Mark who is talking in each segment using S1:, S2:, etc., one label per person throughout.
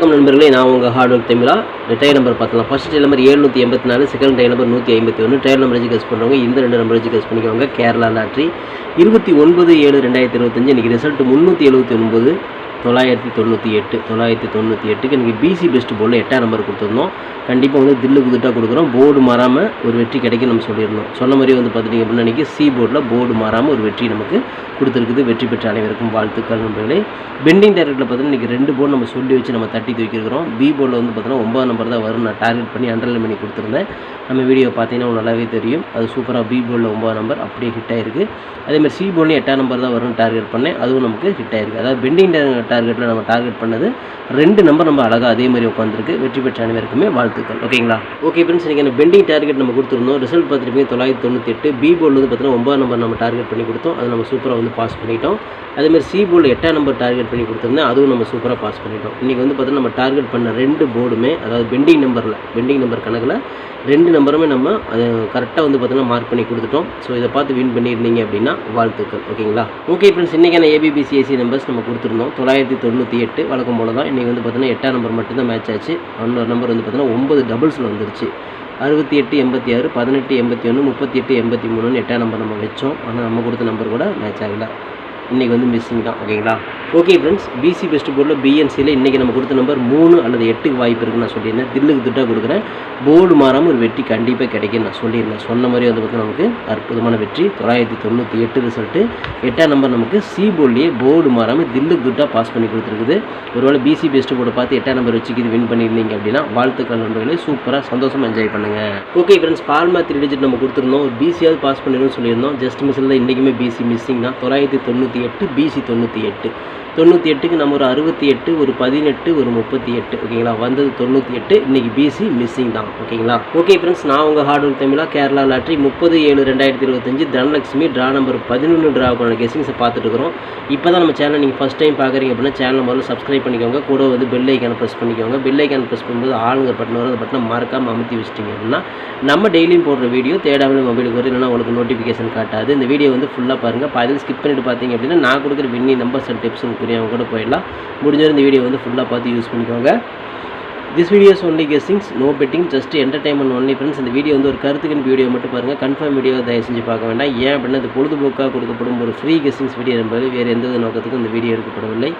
S1: வணக்கம் நண்பர்களே நான் உங்கள் hard work Tamizha tier number பார்த்தலாம் ஃபர்ஸ்ட் டயர் நம்பர் எழுநூற்றி எண்பத்தி நாலு செகண்ட் டயர் நம்பர் நூற்றி ஐம்பத்தி ஒன்று டயர் நம்பர் வச்சு கஸ் பண்ணுறவங்க இந்த ரெண்டு நம்பர் வச்சு கஸ் பண்ணிக்கோங்க. கேரளா லாட்ரி. இருபத்தி ஒன்பது ஏழு ரெண்டாயிரத்தி இருபத்தஞ்சு இன்றைக்கி ரிசல்ட் முந்நூற்றி எழுபத்தி ஒன்பது. தொள்ளாயிரத்தி தொண்ணூற்றி எட்டு தொள்ளாயிரத்தி தொண்ணூற்றி எட்டுக்கு இன்றைக்கி பிசி பெஸ்ட் போர்டில் எட்டாம் நம்பர் கொடுத்துருந்தோம். கண்டிப்பாக வந்து தில்லு குதிட்டாக கொடுக்குறோம். போர்டு மாறாமல் ஒரு வெற்றி கிடைக்கும் நம்ம சொல்லியிருந்தோம். சொன்ன மாதிரி வந்து பார்த்துட்டிங்க அப்படின்னா இன்றைக்கி சி போர்டில் போர்டு மாறாமல் ஒரு வெற்றி நமக்கு கொடுத்துருக்குது. வெற்றி பெற்ற அனைவருக்கும் வாழ்த்துக்கள் நண்பர்களே. பெண்டிங் டார்கெட்டில் பார்த்தீங்கன்னா இன்றைக்கி ரெண்டு போர்டு நம்ம சொல்லி வச்சு நம்ம தட்டி தூக்கியிருக்கிறோம். பி போர்டில் வந்து பார்த்தீங்கன்னா ஒன்பது நம்பர் தான் வரும் நான் டார்கெட் பண்ணி அண்டர்லைன் பண்ணி கொடுத்துருந்தேன். நம்ம வீடியோ பார்த்தீங்கன்னா உங்களுக்கு நல்லாவே தெரியும். அது சூப்பராக பி போர்டில் ஒன்பது நம்பர் அப்படியே ஹிட் ஆயிருக்கு. அதேமாதிரி சி போர்டில் எட்டாம் நம்பர் தான் வரும்னு டார்கெட் பண்ணேன். அதுவும் நமக்கு ஹிட் ஆயிருக்கு. அதாவது பெண்டிங் டார்கெட்டில் நம்ம டார்கெட் பண்ணது ரெண்டு நம்பர் நம்ம அழகாக அதே மாதிரி உட்காந்துருக்கு வெற்றி பெற்ற அனைவருக்குமே வாழ்த்துக்கள். ஓகேங்களா ஓகே ஃப்ரெண்ட்ஸ் இன்றைக்கி பெண்டிங் டார்கெட் நம்ம கொடுத்துருந்தோம். ரிசல்ட் பார்த்துருப்பீங்க தொள்ளாயிரத்தி தொண்ணூற்றி எட்டு. பி போர்டில் வந்து பார்த்தீங்கன்னா ஒன்பது நம்பர் நம்ம டார்கெட் பண்ணி கொடுத்தோம். அது நம்ம சூப்பராக வந்து பாஸ் பண்ணிட்டோம். அதேமாதிரி சி போர்டில் எட்டாம் நம்பர் டார்கெட் பண்ணி கொடுத்துருந்தேன். அதுவும் நம்ம சூப்பராக பாஸ் பண்ணிட்டோம். இன்றைக்கி வந்து பார்த்தீங்கன்னா நம்ம டார்கெட் பண்ண ரெண்டு போர்டுமே அதாவது பெண்டிங் நம்பரில் பெண்டிங் நம்பர் கணக்கில் ரெண்டு நம்பருமே நம்ம அது கரெக்டாக வந்து பார்த்தீங்கன்னா மார்க் பண்ணி கொடுத்துட்டோம். ஸோ இதை பார்த்து வின் பண்ணியிருந்தீங்க அப்படின்னா வாழ்த்துக்கள். ஓகேங்களா ஓகே ஃப்ரெண்ட்ஸ் இன்றைக்கான ஏபிபிசிஎஸ்சி நம்பர்ஸ் நம்ம கொடுத்துருந்தோம். தொள்ளாயிரத்தி தொண்ணூற்றி எட்டு வழக்கம் போல தான் இன்றைக்கி வந்து பார்த்தீங்கன்னா எட்டாம் நம்பர் மட்டும்தான் மேட்ச் ஆச்சு. இன்னொரு நம்பர் வந்து பார்த்தீங்கன்னா ஒன்பது டபுள்ஸில் வந்துருச்சு. அறுபத்தி எட்டு எண்பத்தி ஆறு பதினெட்டு எண்பத்தி ஒன்று முப்பத்தி எட்டு எண்பத்தி மூணுன்னு எட்டாம் நம்பர் நம்ம வச்சோம். ஆனால் நம்ம கொடுத்த நம்பர் கூட மேட்ச் ஆகலை. இன்றைக்கி வந்து மிஸ்ஸிங் தான் ஓகேங்களா ஓகே ஃப்ரெண்ட்ஸ் பிசி பெஸ்ட் போர்டில் பிஎன்சியில் இன்றைக்கி நம்ம கொடுத்த நம்பர் மூணு அல்லது எட்டுக்கு வாய்ப்பு இருக்குன்னு நான் சொல்லியிருந்தேன். தில்லுக்கு திட்டாக கொடுக்குறேன். போர்டு மாறாமல் ஒரு வெற்றி கண்டிப்பாக கிடைக்கும் நான் சொல்லியிருந்தேன். சொன்ன மாதிரி வந்து பார்த்தீங்கன்னா நமக்கு அற்புதமான வெற்றி. தொள்ளாயிரத்தி தொண்ணூற்றி எட்டு ரிசல்ட்டு எட்டாம் நம்பர் நமக்கு சி போர்ட்லேயே போர்டு மாறாமல் தில்லுக்கு திட்டாக பாஸ் பண்ணி கொடுத்துருக்குது. ஒருவேளை பிசி பெஸ்ட் போர்டை பார்த்து எட்டாம் நம்பர் வச்சுக்கு இது வின் பண்ணியிருந்தீங்க அப்படின்னா வாழ்த்துக்கள் நண்பர்களே. சூப்பராக சந்தோஷமாக என்ஜாய் பண்ணுங்கள் okay friends formula three digit நம்ம கொடுத்துருந்தோம். ஒரு பிசியாவது பாஸ் பண்ணிடும்னு சொல்லியிருந்தோம். ஜஸ்ட் மிஸ்ஸில் தான் இன்றைக்குமே பிசி மிஸ்ஸிங் தான். தொள்ளாயிரத்தி தொண்ணூற்றி எட்டு பிசி தொண்ணூற்றி எட்டு. தொண்ணூற்றி எட்டுக்கு நம்ம ஒரு அறுபத்தி எட்டு ஒரு பதினெட்டு ஒரு முப்பத்தி எட்டு. ஓகேங்களா? வந்தது தொண்ணூற்றி எட்டு இன்றைக்கி பிசி மிஸ்ஸிங் தான். ஓகேங்களா? ஓகே ஃப்ரெண்ட்ஸ் நான் உங்கள் ஹார்ட் ஒர்க் தமிழா கேரளா லாட்ரி முப்பது ஏழு ரெண்டாயிரத்தி இருபத்தஞ்சு தனலட்சுமி ட்ரா நம்பர் பதினொன்று ட்ரா பண்ண கெஸிங்ஸை பார்த்துட்டு இருக்கிறோம் இப்போ தான் நம்ம சேனல் நீங்கள் ஃபஸ்ட் டைம் பார்க்குறீங்க அப்படின்னா சேனல் முதல்ல சப்ஸ்கிரைப் பண்ணிக்கோங்க. கூட வந்து பெல் ஐக்கான ப்ரெஸ் பண்ணிக்கோங்க. பெல் ஐக்கான் ப்ரெஸ் பண்ணும்போது ஆளுங்க பட்டன் வரும் அந்த பட்டனை மறக்காமல் அமுத்தி வச்சிட்டிங்க அப்படின்னா நம்ம டெய்லியும் போடுற வீடியோ தேடாமல் மொபைலுக்கு வரும். இல்லைனா உங்களுக்கு நோட்டிஃபிகேஷன் காட்டாது. இந்த வீடியோ வந்து ஃபுல்லாக பாருங்கள் பாதியில் ஸ்கிப் பண்ணிட்டு பார்த்தீங்க அப்படின்னா நான் கொடுக்குற வின்னி நம்பர்ஸ் அண்ட் டிப்ஸ் தெரியாமல் கூட போயிடலாம். முடிஞ்சவரை இந்த வீடியோ வந்து ஃபுல்லாக பார்த்து யூஸ் பண்ணிக்கோங்க. This videos only guessings no betting just entertainment only friends இந்த வீடியோ வந்து ஒரு கருத்துக்கின் வீடியோ மட்டும் பாருங்கள் கன்ஃபார்ம் வீடியோ தயவு செஞ்சு பார்க்க வேண்டாம். ஏன் அப்படின்னா அது பொழுதுபோக்காக கொடுக்கப்படும் ஒரு ஃப்ரீ கெஸ்ஸிங்ஸ் வீடியோ என்பது வேறு எந்த நோக்கத்துக்கும் இந்த வீடியோ எடுக்கப்படவில்லை.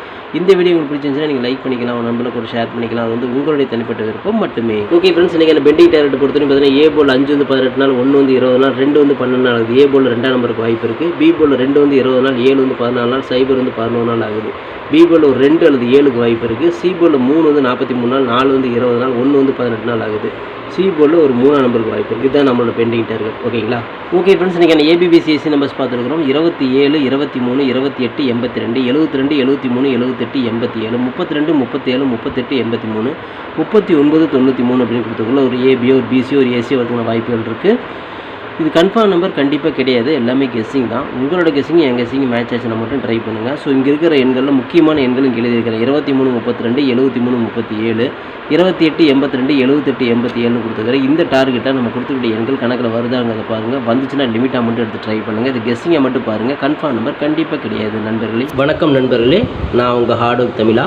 S1: இந்த வீடியோ உங்களுக்கு பிடிச்சிருந்துச்சுன்னா நீங்கள் லைக் பண்ணிக்கலாம். நம்பளுக்கு ஒரு ஷேர் பண்ணிக்கலாம். அது வந்து உங்களுடைய தனிப்பட்ட விருப்பம் மட்டுமே. ஓகே ஃப்ரெண்ட்ஸ் இன்றைக்கி பெண்டிங் டேரக்ட் பொறுத்தவரை பார்த்தீங்கன்னா ஏ போல் அஞ்சு வந்து பதினெட்டு நாள் ஒன்று வந்து இருபது நாள் ரெண்டு வந்து பன்னெண்டு நாள். ஆகுது ஏ போல் ரெண்டாம் நம்பருக்கு வாய்ப்பு இருக்குது பி போல் ரெண்டு வந்து இருபது நாள் ஏழு வந்து பதினாலு நாள் சைபர் வந்து பதினோரு நாள் ஆகுது. பி போல் ஒரு ரெண்டு அல்லது ஏழுக்கு வாய்ப்பு இருக்குது சி போல் மூணு வந்து நாற்பத்தி மூணு நாள் நாலு வந்து இருபது நாள் ஒன்று வந்து பதினெட்டு நாள் ஆகுது. சி போர்டில் ஒரு மூணாம் நம்பருக்கு வாய்ப்பு இருக்குது இதுதான் நம்மளோட பெண்டிங் டார்கெட் ஓகேங்களா ஓகே ஃப்ரெண்ட்ஸ் இன்றைக்கி ஏபிபிசிஎஸ்சி நம்பர்ஸ் பார்த்துருக்குறோம். இருபத்தி ஏழு இருபத்தி மூணு இருபத்தி எட்டு எண்பத்தி ரெண்டு எழுபத்தி ரெண்டு எழுபத்தி மூணு எழுபத்தெட்டு எண்பத்தி ஏழு முப்பத்தி ரெண்டு முப்பத்தேழு முப்பத்தெட்டு எண்பத்தி மூணு முப்பத்தி ஒன்பது தொண்ணூற்றி மூணு அப்படின்னு கொடுத்துக்குள்ள ஒரு ஏபியோ ஒரு பிசியோ ஒரு ஏசியோ வரதுக்கான வாய்ப்புகள் இருக்குது இது கன்ஃபார்ம் நம்பர் கண்டிப்பாக கிடையாது. எல்லாமே கெஸ்ஸிங் தான். உங்களோட கெஸ்ஸிங் என் கெஸ்ஸிங் மேட்ச் ஆச்சுன்னா மட்டும் ட்ரை பண்ணுங்கள் ஸோ இங்கே இருக்கிற எண்களில் முக்கியமான எண்களும் எழுதியிருக்கிறேன். இருபத்தி மூணு முப்பத்தி ரெண்டு எழுபத்தி மூணு முப்பத்தி ஏழு இருபத்தி எட்டு எண்பத்தி ரெண்டு எழுபத்தெட்டு எண்பத்தி ஏழுன்னு கொடுத்துருக்கிறேன் இந்த டார்கெட்டாக நம்ம கொடுத்துக்கிட்ட எண்கள் கணக்கில் வருதாங்கிறத பாருங்கள் வந்துச்சுன்னா லிமிட்டாக மட்டும் எடுத்து ட்ரை பண்ணுங்கள் இது கெஸ்ஸிங்கை மட்டும் பாருங்கள் கன்ஃபார்ம் நம்பர் கண்டிப்பாக கிடையாது நண்பர்களே. வணக்கம் நண்பர்களே. நான் உங்கள் ஹார்ட் ஒர்க் தமிழா.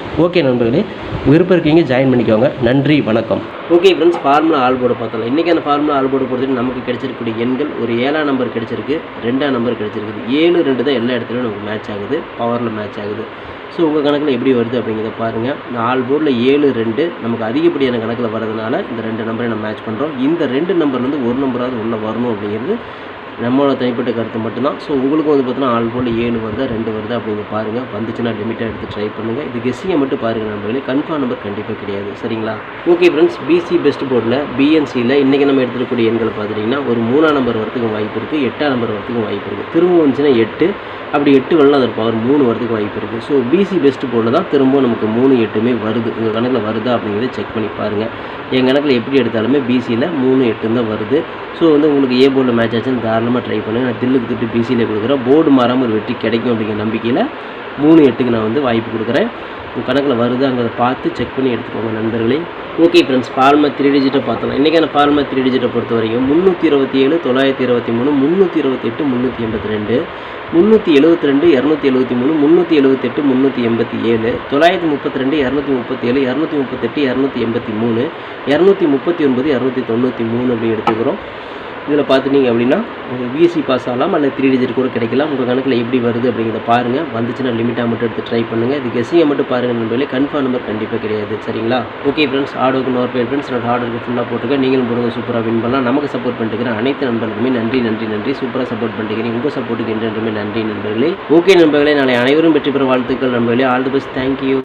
S1: ஓகே நண்பர்களே விருப்பம் இருக்கீங்க ஜாயின் பண்ணிக்கோங்க. நன்றி வணக்கம். Okay friends formula all board பார்த்தலாம் இன்றைக்கி அந்த ஃபார்முலா ஆல் போர்டு பொறுத்துட்டு நமக்கு கிடைச்சிருக்கக்கூடிய எண்கள் ஒரு ஏழாம் நம்பர் கிடைச்சிருக்கு ரெண்டாம் நம்பர் கிடைச்சிருக்குது. ஏழு ரெண்டு தான் எல்லா இடத்துலையும் நமக்கு மேட்ச் ஆகுது பவரில் மேட்ச் ஆகுது. ஸோ உங்கள் கணக்கில் எப்படி வருது அப்படிங்கிறத பாருங்கள் நாலு ஆல் போர்டில் ஏழு ரெண்டு நமக்கு அதிகப்படியான கணக்கில் வரதுனால இந்த ரெண்டு நம்பரை நம்ம மேட்ச் பண்ணுறோம் இந்த ரெண்டு நம்பர்லேருந்து ஒரு நம்பராவது உள்ளே வரணும் அப்படிங்கிறது நம்மளோட தனிப்பட்ட கருத்து மட்டும்தான். ஸோ உங்களுக்கும் வந்து பார்த்தீங்கன்னா ஆல் போல் ஏழு வருதா ரெண்டு வருதா அப்படிங்க பாருங்கள் வந்துச்சுன்னா லிமிட்டாக எடுத்து ட்ரை பண்ணுங்கள் இது கெஸ்ஸிங்கை மட்டும் பாருங்கள் நம்பர்களே கன்ஃபார்ம் நம்பர் கண்டிப்பாக கிடையாது. சரிங்களா? ஓகே ஃப்ரெண்ட்ஸ் பிசி பெஸ்ட் போர்டில் பிஎன்சியில் இன்றைக்கி நம்ம எடுத்துக்கூடிய எண்களை பார்த்துட்டிங்கன்னா ஒரு மூணாம் நம்பர் வரத்துக்கும் வாய்ப்பு இருக்குது எட்டாம் நம்பர் வரத்துக்கும் வாய்ப்பு இருக்குது திரும்ப வந்துச்சுன்னா எட்டு. அப்படி எட்டு வரலாம் அதோட பவர் மூணு வரதுக்கு வாய்ப்பு இருக்குது ஸோ பிசி பெஸ்ட் போர்டில் தான் திரும்ப நமக்கு மூணு எட்டுமே வருது. உங்கள் கணக்கில் வருதா அப்படிங்கிறத செக் பண்ணி பாருங்கள் என் கணக்கில் எப்படி எடுத்தாலுமே பிசியில் மூணு எட்டு தான் வருது. ஸோ வந்து உங்களுக்கு ஏ போர்டில் மேட்ச் ஆச்சுன்னு தாராளமாக ட்ரை பண்ணுங்கள் நான் தில்லுக்கு திட்டு பிசியில் கொடுக்குறேன். போர்டு மாறாமல் ஒரு வெற்றி கிடைக்கும் அப்படிங்கிற நம்பிக்கையில் மூணு எட்டுக்கு நான் வந்து வாய்ப்பு கொடுக்குறேன். உங்கள் கணக்கில் வருதாங்கிறத பார்த்து செக் பண்ணி எடுத்துக்கோங்க நண்பர்களே. ஓகே ஃப்ரெண்ட்ஸ் பால்மா த்ரீ டிஜிட்டை பார்த்தோம் இன்றைக்கான பால்மா த்ரீ டிஜிட்டை பொறுத்த வரைக்கும் முந்நூற்றி இருபத்தி ஏழு தொள்ளாயிரத்தி இருபத்தி மூணு முந்நூற்றி இருபத்தி எட்டு முந்நூற்றி எண்பத்தி ரெண்டு முந்நூற்றி எழுபத்தி ரெண்டு இரநூத்தி எழுபத்தி மூணு முந்நூற்றி எழுபத்தெட்டு முந்நூற்றி எண்பத்தி ஏழு தொள்ளாயிரத்தி முப்பத்தி ரெண்டு இரநூத்தி முப்பத்தி ஏழு இரநூத்தி முப்பத்தெட்டு இரநூத்தி எண்பத்தி மூணு இரநூத்தி முப்பத்தி ஒன்பது இரநூத்தி தொண்ணூற்றி மூணு அப்படி எடுத்துக்கிறோம். இதில் பார்த்துட்டீங்க அப்படின்னா உங்களுக்கு பிஎஸ்சி பாஸ் ஆகலாம் அல்லது த்ரீ டிஜிட் கூட கிடைக்கலாம். உங்கள் கணக்கில் எப்படி வருது அப்படிங்கிறத பாருங்கள் வந்துச்சுன்னா லிமிட்டாக மட்டும் எடுத்து ட்ரை பண்ணுங்கள் இது கெஸ்ஸிங்கை மட்டும் பாருங்கள் நண்பர்களே. கன்ஃபார்ம் நம்பர் கண்டிப்பாக கிடையாது. சரிங்களா? ஓகே ஃப்ரெண்ட்ஸ் ஆர்டருக்கு நோர் பேர் ஃப்ரெண்ட்ஸ் நான் ஆர்டருக்கு ஃபுல்லாக போட்டுருக்கேன் நீங்களும் போடுங்க. சூப்பராக வின் பண்ணலாம். நமக்கு சப்போர்ட் பண்ணிட்டு அனைத்து நண்பர்களுக்குமே நன்றி நன்றி நன்றி. சூப்பராக சப்போர்ட் பண்ணிக்கிறேன் உங்கள் சப்போர்ட்டுக்கு என்றென்றுமே நன்றி நண்பர்களே. ஓகே நண்பர்களே. நாளை அனைவரும் வெற்றி பெற வாழ்த்துக்கள் நண்பர்களே. All the best thank you